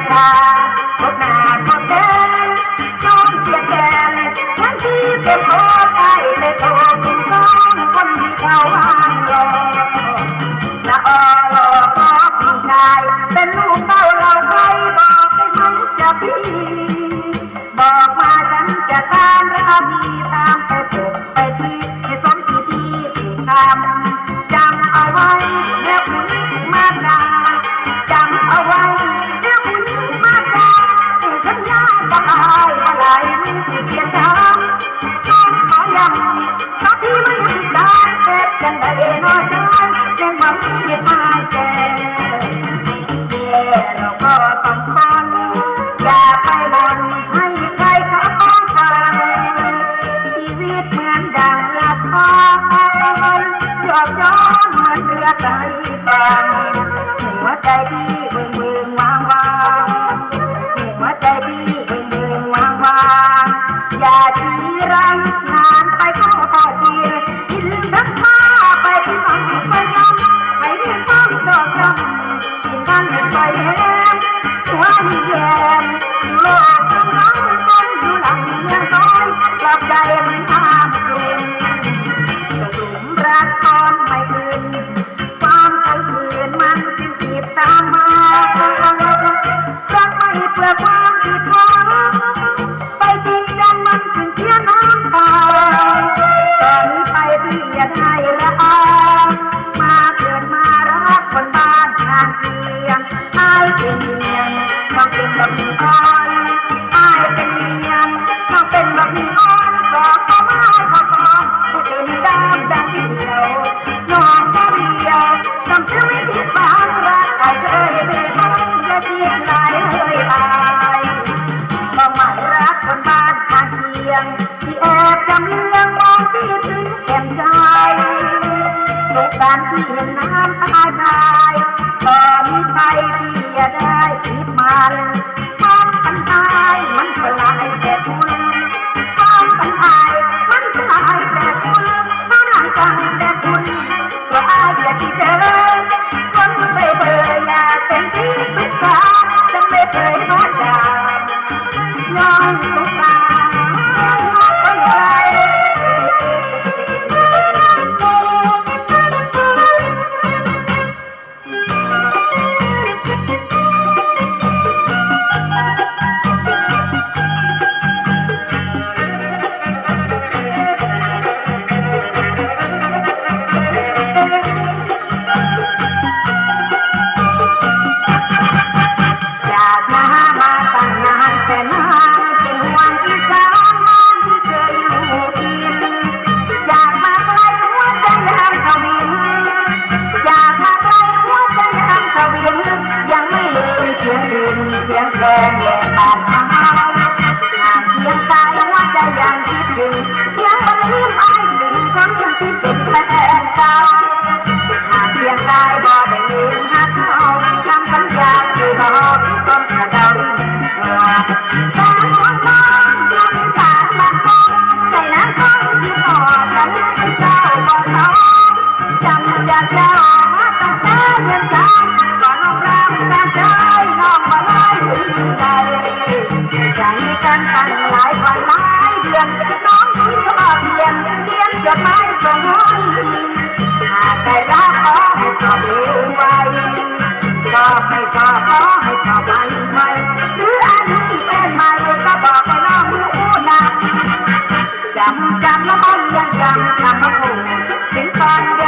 นดาทุกนาทุกแดเกียดแดนทั้ที่เป็นพไม่โทรคนคนที่เอ้างยอละอออก็จเป็นลูกเราใคบอกไปไหมจะพี่ บอกมาฉันจะตามราบีตามไปจบไปทีให้สมที่พี่ตาม Thank you. อกรำกินกันเป็นไฟ เรื่องน้ำตาชายตอนนี้ไปที่ได้คิดมันวามตายมันสลาย ม่นาเป็นห่วงอีสานไม่เคยอยู่กินจากมาไกลหัวใจห้ามทวินจากมาไกลหัวใจห้ามทวินยังไม่ลืมเสียงดิเสียงแกงแหลบานทางหางเพียงกายหัวใจยังคิดถึงเพียงบรรลืมไอ้ถึงคนที่เป็นแฟนเก่าหากเพียงกายบ่ได้ลืมหักเขาคำสัญญาที่บอกต้องะเดา Yeah. ชาบขอให้เข้าไปใหม่หรืออันนี้เป็นใหม่ก็บอกให้น้องรู้นะจำจำแล้วมันยังจำคำพระคงถึงตอน